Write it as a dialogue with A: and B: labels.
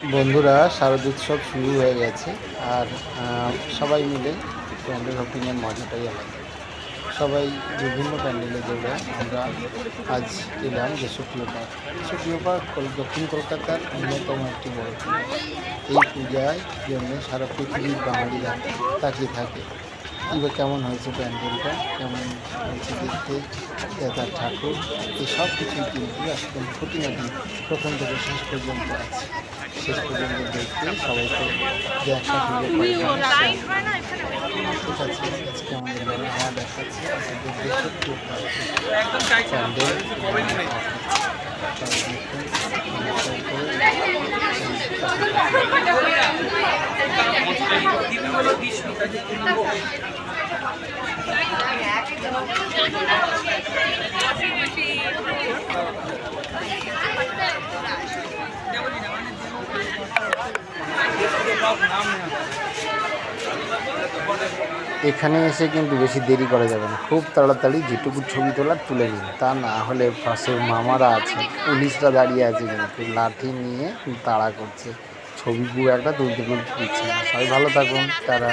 A: বন্ধুরা শারদোৎসব শুরু হয়ে গেছে আর সবাই মিলে প্যান্ডেল হপিংয়ের মজাটাই আলাদা। সবাই বিভিন্ন প্যান্ডেলে দৌড়ে আমরা আজ এলাম যেসবপ্রিয় পার্ক যেসবপ্রিয় পার্ক দক্ষিণ কলকাতার অন্যতম একটি বড় এই পূজায় জন্য সারা পৃথিবীর বাঙালিরা তাকিয়ে থাকে। এবার কেমন হয়েছে প্যান্ডেলটা কেমন হয়েছে দেখতে এ তার ঠাকুর এই সব কিছুই কিন্তু একদম খুঁটিনাটি প্রথম থেকে শেষ পর্যন্ত আছে শেষ পর্যন্ত দেখতে সবাইকে দেখা সুযোগ আছে আজকে আমাদের হ্যাঁ দেখাচ্ছি এখানে এসে কিন্তু বেশি দেরি করা যাবে না। খুব তাড়াতাড়ি যেটুকু ছবি তোলার তুলে নিন। তা না হলে পাশে মামারা আছে, পুলিশরা দাঁড়িয়ে আছে কিন্তু লাঠি নিয়ে তাড়া করছে। ছবি খুব একটা তুলতে তুলতে দিচ্ছে না। সবাই ভালো থাকুন তারা